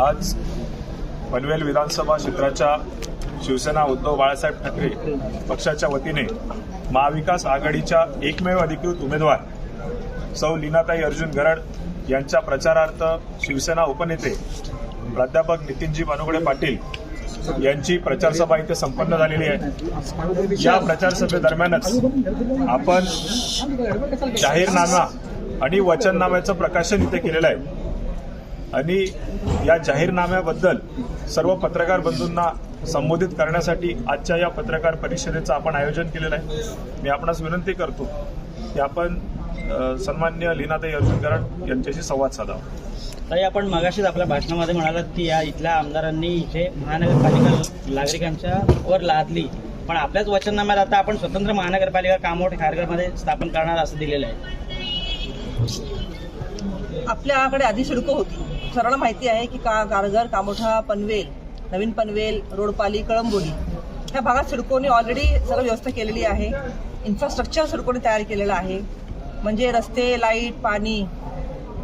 आज पनवेल विधानसभा क्षेत्राच्या शिवसेना उद्धव बाळासाहेब ठाकरे पक्षाच्या वतीने महाविकास आघाडीच्या एकमेव अधिकृत उमेदवार सौ लीनाताई अर्जुन गरड यांच्या प्रचारार्थ शिवसेना उपनेते प्राध्यापक नितीनजी भानुगडे पाटील यांची प्रचारसभा इथे संपन्न झालेली आहे. या प्रचारसभेदरम्यानच आपण जाहीरनामा आणि वचननाम्याचं प्रकाशन इथे केलेलं आहे. आणि या जाहीरनाम्याबद्दल सर्व पत्रकार बंधूंना संबोधित करण्यासाठी आजच्या या पत्रकार परिषदेचं आपण आयोजन केलेलं आहे. मी आपणास विनंती करतो की आपण सन्मान्य लीनाताई अर्जुन गरड यांच्याशी संवाद साधावा. ताई आपण मगाशीच आपल्या भाषणामध्ये म्हणालात की या इथल्या आमदारांनी इथे महानगरपालिका नागरिकांच्या वर लादली. पण आपल्याच वचननाम्यात आता आपण स्वतंत्र महानगरपालिका कामोठ खारघरमध्ये स्थापन करणार असं दिलेलं आहे. आपल्याकडे आधी सिडको होती. सर्वांना माहिती आहे की का कारगर कामोठा पनवेल नवीन पनवेल रोडपाली कळंबोली ह्या भागात सिडकोने ऑलरेडी सर्व व्यवस्था केलेली आहे. इन्फ्रास्ट्रक्चर सिडकोने तयार केलेलं आहे. म्हणजे रस्ते लाइट पाणी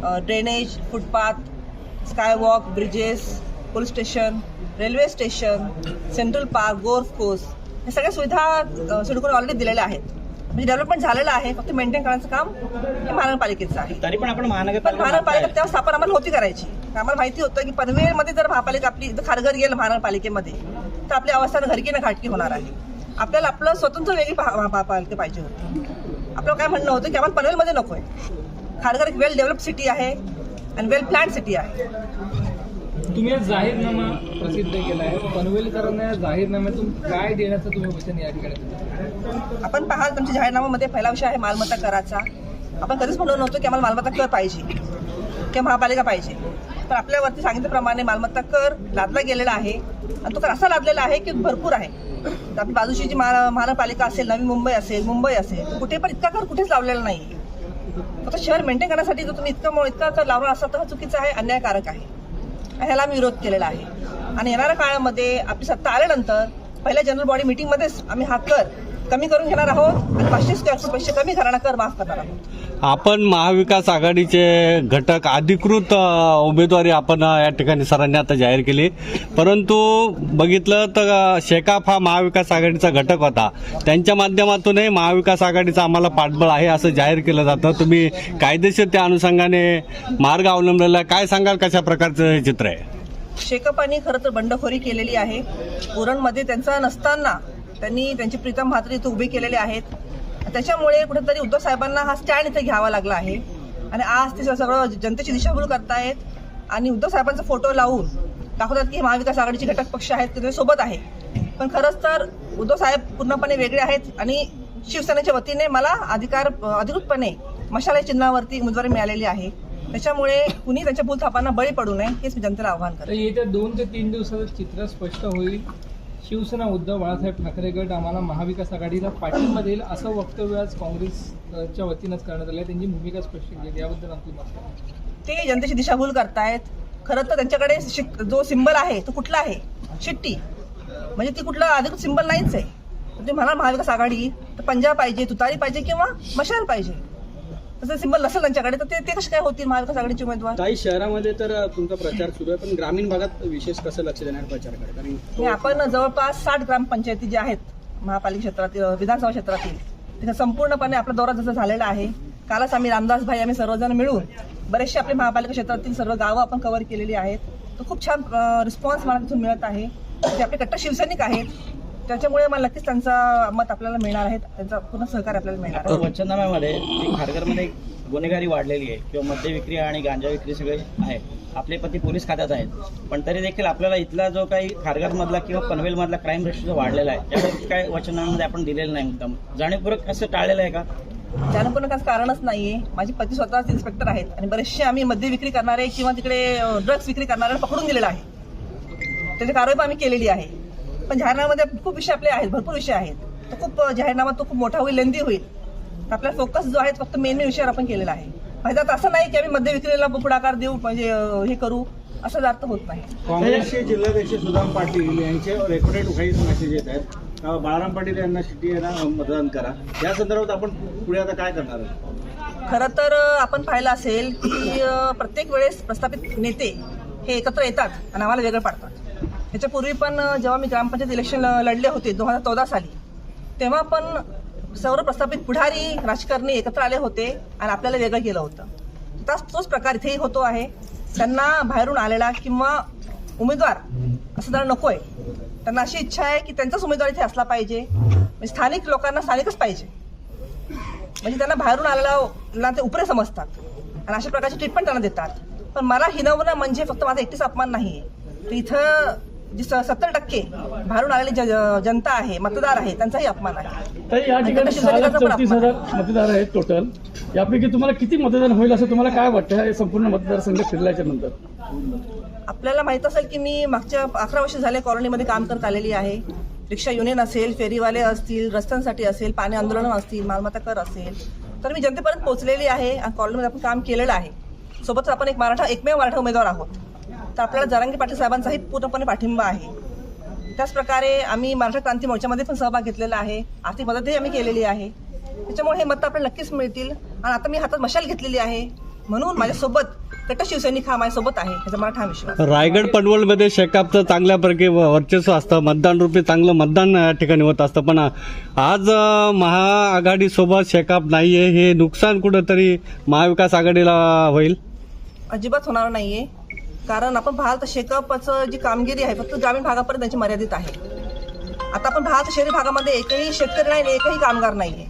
drainage footpath skywalk bridges police station railway station central park golf course हे सगळ्या सुविधा सिडकोने ऑलरेडी दिलेल्या आहेत. म्हणजे डेव्हलपमेंट झालेलं आहे. फक्त मेंटेन करण्याचं काम हे महानगरपालिकेचं आहे. तरी पण आपण पण महानगरपालिका. तेव्हा स्थापना आम्हाला होती करायची. आम्हाला माहिती होतं की पनवेलमध्ये जर महापालिका आपली खारघर गेलं महानगरपालिकेमध्ये तर आपली अवस्था घरकी ना घाटकी होणार आहे. आपल्याला आपलं स्वतंत्र वेगळी महापालिका पाहिजे होती. आपलं काय म्हणणं होतं की आम्हाला पनवेलमध्ये नको आहे. खारघर एक वेल डेव्हलप सिटी आहे आणि वेल प्लॅन सिटी आहे. तुम्ही जाहीरनामा प्रसिद्ध केला आहे. पनवेलकरांना जाहीरनाम्यातून काय देण्याचं तुम्ही वचन या ठिकाणी? आपण पाहाल तुमच्या जाहीरनाम्यामध्ये पहिला विषय आहे मालमत्ता कराचा. आपण कधीच म्हणलो नव्हतो की आम्हाला मालमत्ता कर पाहिजे किंवा महापालिका पाहिजे. तर आपल्यावरती सांगितल्याप्रमाणे मालमत्ता कर लादला गेलेला आहे. आणि तो कर असा लादलेला आहे की भरपूर आहे. तर आपली बाजूची जी महा महानगरपालिका असेल नवी मुंबई असेल मुंबई असेल कुठे पण इतका कर कुठेच लावलेला नाही. फक्त शहर मेंटेन करण्यासाठी जर तुम्ही इतकं इतका कर लावला असा तर चुकीचा आहे अन्यायकारक आहे. आणि ह्याला आम्ही विरोध केलेला आहे. आणि येणाऱ्या काळामध्ये आपली सत्ता आल्यानंतर पहिल्या जनरल बॉडी मीटिंगमध्येच आम्ही हा कर कमी करून घेणार आहोत आणि पाचशे स्क्वेअर फूट पैसे कमी करणार कर माफ करणार आहोत. आपण महाविकास आघाडीचे घटक अधिकृत अ, उमेदवारी आपण अ, या ठिकाणी सरांनी आता जाहीर केली. परंतु बघितलं तर अ, शेकाप हा महाविकास आघाडीचा घटक होता. त्यांच्या माध्यमातूनही महाविकास आघाडीचा आम्हाला पाठबळ आहे असं जाहीर केलं जातं. तुम्ही कायदेशीर त्या अनुषंगाने मार्ग अवलंबलेला आहे. काय सांगाल कशा प्रकारचं हे चित्र आहे? शेकपांनी खरं तर बंडखोरी केलेली आहे. उरणमध्ये त्यांचा नसताना त्यांनी त्यांची प्रीतम म्हात्रे इथं उभे केलेले आहेत. त्याच्यामुळे कुठेतरी उद्धव साहेबांना हा स्टँड इथे घ्यावा लागला आहे. आणि आज ते सगळं जनतेची दिशाभूल करतायत. आणि उद्धव साहेबांचा फोटो लावून दाखवतात की महाविकास आघाडीचे घटक पक्ष आहेत ते सोबत आहे. पण खरंच तर उद्धव साहेब पूर्णपणे वेगळे आहेत. आणि शिवसेनेच्या वतीने मला अधिकार अधिकृतपणे मशाला चिन्हावरती उमेदवारी मिळालेली आहे. त्याच्यामुळे कुणी त्यांच्या भूलथापांना बळी पडू नये हेच मी जनतेला आव्हान करतो. येत्या दोन ते तीन दिवसाचं चित्र स्पष्ट होईल. शिवसेना उद्धव बाळासाहेब ठाकरे गट आम्हाला महाविकास आघाडीला पाठिंबा देईल असं वक्तव्य आज काँग्रेसच्या वतीनंच करण्यात आलं आहे त्यांची भूमिका स्पष्ट केली याबद्दल आपली मत ते जनतेची दिशाभूल करतायत. खरं तर त्यांच्याकडे शिक- जो सिंबल आहे तो कुठला आहे? शिट्टी. म्हणजे ती कुठला अधिकृत सिंबल नाहीच आहे. म्हणजे मला महाविकास आघाडी तर पंजाब पाहिजे तुतारी पाहिजे किंवा मशाल पाहिजे. तसं सिंबल नसेल त्यांच्याकडे तर ते ते कसे काय होतील महाविकास आघाडीचे उमेदवार? काही शहरामध्ये तर तुमचा प्रचार सुरू आहे पण ग्रामीण भागात विशेष कसं लक्ष देणार प्रचाराकडे? कारण आणि आपण जवळपास साठ ग्रामपंचायती ज्या आहेत महापालिका क्षेत्रातील विधानसभा क्षेत्रातील तिथं संपूर्णपणे आपला दौरा जसा झालेला आहे. कालच आम्ही रामदास भाई आम्ही सर्वजण मिळून बरेचसे आपले महापालिका क्षेत्रातील सर्व गावं आपण कव्हर केलेली आहेत. तर खूप छान रिस्पॉन्स मला तिथून मिळत आहे. ते आपले कट्टर शिवसैनिक आहेत त्याच्यामुळे मला नक्कीच त्यांचा मत आपल्याला मिळणार आहे त्यांचा पूर्ण सहकार्य आपल्याला मिळणार आहे. वचननाम्यामध्ये जी खारघरमध्ये गुन्हेगारी वाढलेली आहे किंवा मद्य विक्री आणि गांजा विक्री सगळे आहे आपले पती पोलीस खात्यात आहेत. पण तरी देखील आपल्याला इथला जो काही खारघरमधला किंवा पनवेलमधला क्राईम रेशो जो वाढलेला आहे त्यावेळेस काय वचनामध्ये आपण दिलेलं नाही मुद्दाम जाणीवपूर्वक असं टाळलेलं आहे का? जाणून कारणच नाहीये. माझे पती स्वतःच इन्स्पेक्टर आहेत आणि बरेचसे आम्ही मद्य विक्री करणारे किंवा तिकडे ड्रग्स विक्री करणारे पकडून दिलेला आहे. त्याची कारवाई पण आम्ही केलेली आहे. पण जाहीरनाम्यामध्ये खूप विषय आपले आहेत भरपूर विषय आहेत. तो खूप जाहीरनामा तो खूप मोठा होईल लेंदी होईल. आपला फोकस जो आहे फक्त मेन मेन विषयावर आपण केलेला आहे. फायदा तर असं नाही की आम्ही मद्य विक्रीला पुढाकार देऊ म्हणजे हे करू असं अर्थ होत नाही. काँग्रेसचे जिल्हाध्यक्ष सुदाम पाटील यांचे रेकॉर्डेड काही मेसेज येत आहेत. बाळाराम पाटील यांना शिट्टी यांना मतदान करा. या संदर्भात आपण पुढे आता काय करणार आहोत? खरं तर आपण पाहिलं असेल की प्रत्येक वेळेस प्रस्थापित नेते हे एकत्र येतात आणि आम्हाला वेगळं पाडतात. ह्याच्यापूर्वी पण जेव्हा मी ग्रामपंचायत इलेक्शन लढले होते दोन हजार चौदा साली तेव्हा पण सर्व प्रस्थापित पुढारी राजकारणी एकत्र आले होते आणि आपल्याला वेगळं केलं होतं. तोच तोच प्रकार इथेही होतो आहे. त्यांना बाहेरून आलेला किंवा उमेदवार असं जरा नकोय त्यांना अशी इच्छा आहे की त्यांचाच उमेदवार इथे असला पाहिजे. म्हणजे स्थानिक लोकांना स्थानिकच पाहिजे. म्हणजे त्यांना बाहेरून आलेला ते उपरे समजतात. आणि अशा प्रकारची ट्रीटमेंट त्यांना देतात. पण मला हिनवणं म्हणजे फक्त माझा एकटीच अपमान नाही तर इथं जी सत्तर टक्के बाहेरून आलेली जनता आहे मतदार आहे त्यांचाही अपमान आहे. तर या ठिकाणी मतदार आहेत टोटल यापैकी तुम्हाला किती मतदान होईल असं तुम्हाला काय वाटतं? हे संपूर्ण मतदारसंघ फिरल्याच्या नंतर. आपल्याला माहीत असेल की मी मागच्या अकरा वर्ष झाले कॉलनीमध्ये काम करत आलेली आहे. रिक्षा युनियन असेल फेरीवाले असतील रस्त्यांसाठी असेल पाणी आंदोलन असतील मालमत्ता कर असेल. तर मी जनतेपर्यंत पोहोचलेली आहे आणि कॉलनीमध्ये आपण काम केलेलं आहे. सोबतच आपण एक मराठा एकमेव मराठा उमेदवार आहोत. तर आपल्याला जरांगी पाटील साहेबांचाही पूर्णपणे पाठिंबा आहे. त्याच प्रकारे आम्ही मराठा क्रांती मोर्चामध्ये पण सहभाग घेतलेला आहे. आर्थिक मदतही आम्ही केलेली आहे. त्याच्यामुळे हे मतं आपल्याला नक्कीच मिळतील. आणि आता मी हातात मशाल घेतलेली आहे. म्हणून माझ्यासोबत कट्टर शिवसैनिक हा माझ्यासोबत आहे. ह्याचा मला ठाम विश्वास. आहे. रायगड पनवलमध्ये शेकापचं चांगल्यापैकी व- वर्चस्व असतं. मतदान रूपी चांगलं मतदान या ठिकाणी होत असतं. पण आज महाआघाडीसोबत शेकाप नाहीये. हे नुकसान कुठंतरी महाविकास आघाडीला होईल? अजिबात होणार नाहीये. कारण आपण पाहाल तर शेकअपचं जी कामगिरी आहे फक्त ग्रामीण भागापर्यंत त्यांची मर्यादित आहे. आता आपण पाहाल तर शहरी भागामध्ये एकही शेतकरी नाही एकही कामगार नाहीये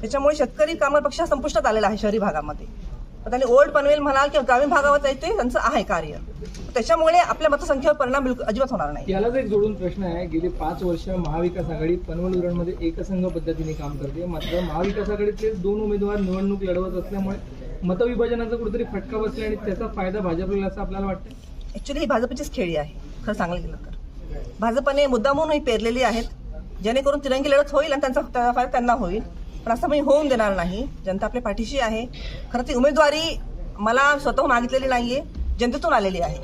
त्याच्यामुळे शेतकरी कामगार पक्ष संपुष्टात आलेला आहे शहरी भागामध्ये. त्यांनी ओल्ड पनवेल म्हणाल किंवा ग्रामीण भागावर ते त्यांचं आहे कार्य. त्याच्यामुळे आपल्या मतसंख्येवर परिणाम बिलकुल अजिबात होणार नाही. यालाच एक जोडून प्रश्न आहे गेली पाच वर्ष महाविकास आघाडी पनवेल धोरणमध्ये एकसंघ पद्धतीने काम करते. मात्र महाविकास आघाडीतले दोन उमेदवार निवडणूक लढवत असल्यामुळे मतविभाजनाचा कुठेतरी फटका बसला आणि त्याचा फायदा भाजपला असं आपल्याला वाटतं ऍक्च्युली ही भाजपचीच खेळी आहे. खरं सांगायला गेलं तर. भाजपने मुद्दामून ही पेरलेली आहेत. जेणेकरून तिरंगी लढत होईल आणि त्यांचा त्याचा फायदा त्यांना होईल. पण असं मी होऊन देणार नाही. जनता आपल्या पाठीशी आहे. खरं ती उमेदवारी मला स्वतःहून मागितलेली नाहीये. जनतेतून आलेली आहे.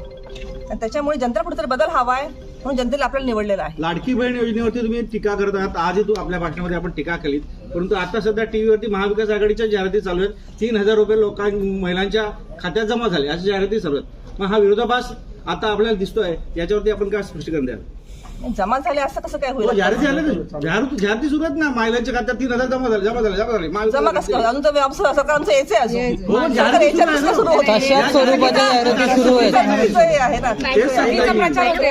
आणि त्याच्यामुळे जनतेला कुठेतरी बदल हवा आहे म्हणून जनतेला आपल्याला निवडलेलं आहे. लाडकी बहीण योजनेवरती तुम्ही टीका करत आहात. आजही तू आपल्या भाषणामध्ये आपण टीका केलीत. परंतु आता सध्या टीव्हीवरती महाविकास आघाडीच्या जाहिराती चालू आहेत. तीन हजार रुपये लोकां महिलांच्या खात्यात जमा झाले. अशा जाहिराती चालू आहेत. मग हा विरोधाभास आता आपल्याला दिसतोय याच्यावरती आपण काय स्पष्टीकरण द्याल जमा झाले असं कसं काय हो, होईल जाहिराती आल्या ना. जाहिराती जाहिराती सुरू आहेत ना महिलांच्या खात्यात तीन हजार जमा झाले जमा झाले जमा झाले जमा कसं करू अजून तर व्यवसाय सरकार आमचं यायचं आहे हो, अजून जाहिराती सरकार यायच्या सुरू आहे ना. सुरू होतील. तुमचं हे आहे ना तेच.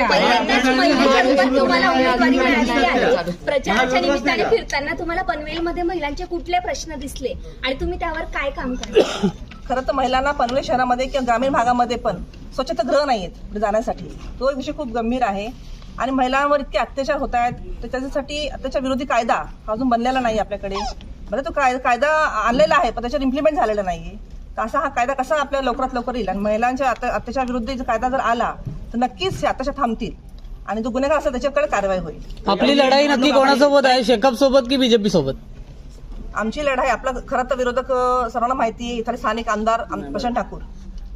पहिल्यांदाच तुम्हाला उमेदवारी मिळालेली आहे प्रचाराच्या निमित्ताने फिरताना तुम्हाला पनवेलमध्ये महिलांचे कुठले प्रश्न दिसले आणि तुम्ही त्यावर काय काम करता खरं तर महिलांना पनवेल शहरामध्ये किंवा ग्रामीण भागामध्ये पण स्वच्छतागृह नाही आहेत पुढे जाण्यासाठी. तो एक विषय खूप गंभीर आहे. आणि महिलांवर इतके अत्याचार होत आहेत तर त्याच्यासाठी अत्याचार विरोधी कायदा हा अजून बनलेला नाही आपल्याकडे. बरं तो कायदा कायदा आणलेला आहे पण त्याच्यावर इम्प्लिमेंट झालेला नाही तर असा हा कायदा कसा आपल्या लवकरात लवकर येईल? आणि महिलांच्या अत्या- अत्याचार विरुद्ध कायदा जर आला तर नक्कीच हे अत्याचार थांबतील. आणि जो गुन्हेगार असेल त्याच्याकडे कारवाई होईल. आपली लढाई नक्की कोणासोबत आहे? शेकअप सोबत की बीजेपी सोबत? आमची लढाई आपला खरं तर विरोधक सर्वांना माहिती आहे. इथले स्थानिक आमदार आम- प्रशांत ठाकूर.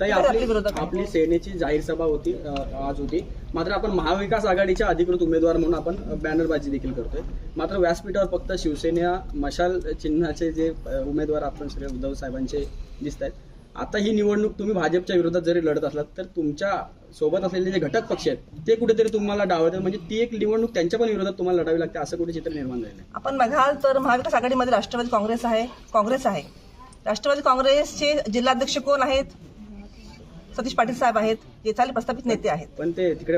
ताई आपले आपली सेनेची जाहीर सभा होती आज होती. मात्र आपण महाविकास आघाडीच्या अधिकृत उमेदवार म्हणून आपण बॅनरबाजी देखील करतोय. मात्र व्यासपीठावर फक्त शिवसेना मशाल चिन्हाचे जे उमेदवार आपण सगळे उद्धव साहेबांचे दिसत आहेत आता ही निवडणूक तुम्ही भाजपच्या विरोधात जरी लढत असलात तर तुमच्यासोबत असलेले जे घटक पक्ष आहेत ते कुठेतरी तुम्हाला डावतात म्हणजे ती एक निवडणूक त्यांच्या पण विरोधात तुम्हाला लढावी लागते असं कुठे चित्र निर्माण झालं आपण बघाल तर महाविकास आघाडीमध्ये राष्ट्रवादी काँग्रेस आहे काँग्रेस आहे. राष्ट्रवादी काँग्रेसचे जिल्हाध्यक्ष कोण आहेत? सतीश पाटील साहेब आहेत जे इथले प्रस्थापित नेते आहेत. पण ते तिकडे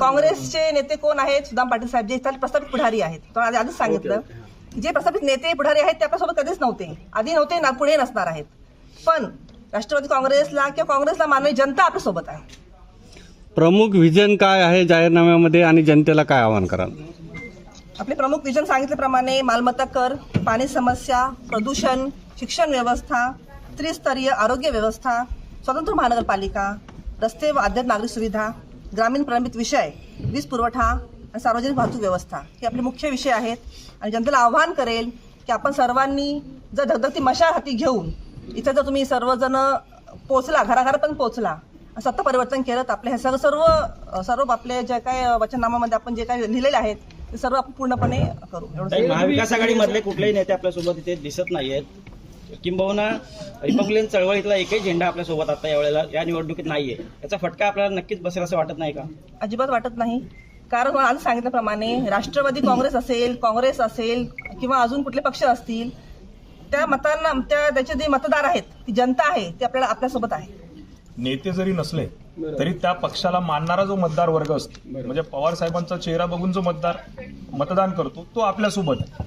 काँग्रेसचे नेते कोण आहेत? सुदाम पाटील साहेब जे इथले प्रस्थापित पुढारी आहेत. आधीच सांगितलं. जे प्रस्थापित नेते पुढारी आहेत ते आपल्यासोबत कधीच नव्हते. आधी नव्हते ना पुढे नसणार आहेत. पण राष्ट्रवादी काँग्रेसला किंवा काँग्रेसला मानणारी जनता आपल्यासोबत आहे. प्रमुख व्हिजन काय आहे जाहीरनाम्यामध्ये आणि जनतेला काय आवाहन कराल? आपले प्रमुख विजन सांगितल्याप्रमाणे मालमत्ता कर पाणी समस्या प्रदूषण शिक्षण व्यवस्था त्रिस्तरीय आरोग्य व्यवस्था स्वतंत्र महानगरपालिका रस्ते व अद्याप नागरिक सुविधा ग्रामीण प्रलंबित विषय वीज पुरवठा आणि सार्वजनिक वाहतूक व्यवस्था हे आपले मुख्य विषय आहेत. आणि जनतेला आव्हान करेल की आपण सर्वांनी जर धगधगती मशाल हाती घेऊन इथं जर तुम्ही सर्वजण पोचला घराघरापर्यंत पोचला सत्ता परिवर्तन केलं तर आपले हे सर्व सर्व सर्व आपले जे काय वचननामामध्ये आपण जे काय लिहिलेले आहेत ते सर्व आपण पूर्णपणे करू. महाविकास आघाडीमधले कुठलेही नेते आपल्यासोबत इथे दिसत नाहीयेत. किंबहुना रिपब्लिकन चळवळीतला एकही झेंडा आपल्यासोबत आता यावेळेला या निवडणुकीत नाहीये. याचा फटका आपल्याला नक्कीच बसेल असं वाटत नाही का? अजिबात वाटत नाही. कारण आज सांगितल्याप्रमाणे राष्ट्रवादी काँग्रेस असेल काँग्रेस असेल किंवा अजून कुठले पक्ष असतील त्या मतांना त्या त्याचे जे मतदार आहेत ती जनता आहे ती आपल्याला आपल्यासोबत आहे. नेते जरी नसले तरी त्या पक्षाला मानणारा जो मतदार वर्ग असतो म्हणजे पवार साहेबांचा चेहरा बघून जो मतदार मतदान करतो तो आपल्यासोबत आहे.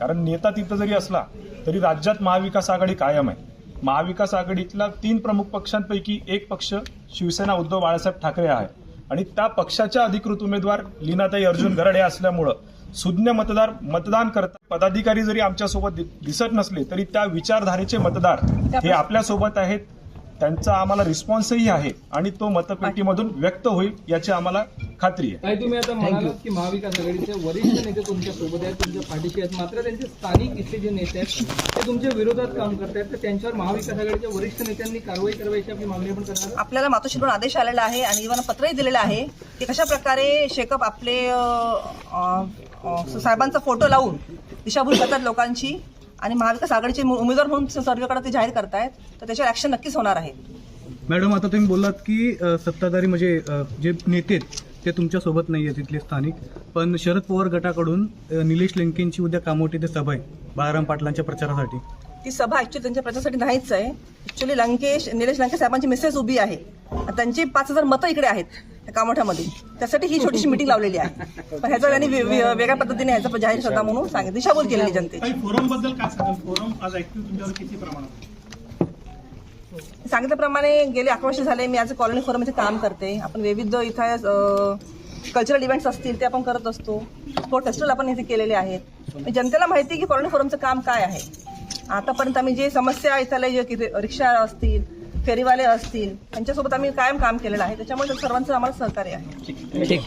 कारण नेता तिथं जरी असला तरी राज्यात महाविकास आघाडी कायम आहे. महाविकास आघाडीतला तीन प्रमुख पक्षांपैकी एक पक्ष शिवसेना उद्धव बाळासाहेब ठाकरे आहे. आणि त्या पक्षाच्या अधिकृत उमेदवार लीनाताई अर्जुन गरडे असल्यामुळं सुज्ञ मतदार मतदान करतात पदाधिकारी जरी आमच्यासोबत दिसत नसले तरी त्या विचारधारेचे मतदार हे आपल्यासोबत आहेत. त्यांचा आम्हाला रिस्पॉन्सही आहे आणि तो मतपेटीमधून व्यक्त होईल याची आम्हाला खात्री आहे. तुम्ही आता म्हणालात की महाविकास आघाडीचे वरिष्ठ नेते तुमच्यासोबत आहेत तुमच्या पाठीशी आहेत. मात्र त्यांचे स्थानिक इथले जे नेते आहेत ते तुमच्या विरोधात काम करतायत तर त्यांच्यावर महाविकास आघाडीच्या वरिष्ठ नेत्यांनी कारवाई करायची आपली मागणी आपण करणार? आपल्याला मातोश्रीकडून आदेश आलेला आहे आणि इव्हन पत्रही दिलेलं आहे की कशा प्रकारे शेकअप आपले साहेबांचा फोटो लावून दिशाभूल करतात लोकांची. आणि महाविकास आघाडीचे उमेदवार म्हणून सर्वेकडे ते जाहीर करतायत तर त्याच्यावर ऍक्शन नक्कीच होणार आहे. मॅडम आता तुम्ही बोललात की सत्ताधारी म्हणजे जे नेते आहेत, ते तुमच्यासोबत नाही आहेत तिथले स्थानिक. पण शरद पवार गटाकडून निलेश लंकेंची उद्या कामोटी ते सभा आहे बाळाराम पाटलांच्या प्रचारासाठी. ती सभा ऍक्च्युली त्यांच्या प्रचारासाठी नाहीच आहे. ऍक्च्युली लंकेश निलेश लंकेश साहेबांची मिसेस उभी आहे. त्यांची पाच हजार मतं इकडे आहेत कामोठ्यामध्ये. त्यासाठी ही छोटीशी मिटिंग लावलेली आहे. पण ह्याचा त्यांनी वेगळ्या पद्धतीने ह्याचा जाहीर सभा म्हणून सांगितलं. दिशाभूल केलेली जनतेची. फोरमबद्दल काय सांगाल? फोरम आज ऍक्टिव्ह तुमच्यावर किती प्रमाणात सांगितल्याप्रमाणे गेले अकरा वर्ष झाले मी आज कॉलनी फोरमचे काम करते. आपण विविध इथं कल्चरल इव्हेंट्स असतील ते आपण करत असतो. स्पोर्ट फेस्टिवल आपण इथे केलेले आहेत. जनतेला माहिती आहे की कॉलनी फोरमचं काम काय आहे. आतापर्यंत आम्ही जे समस्या इथले जे रिक्षा असतील फेरीवाले असतील त्यांच्यासोबत आम्ही कायम काम केलेलं आहे. त्याच्यामुळे सर्वांचं आम्हाला सहकार्य आहे. ठीक.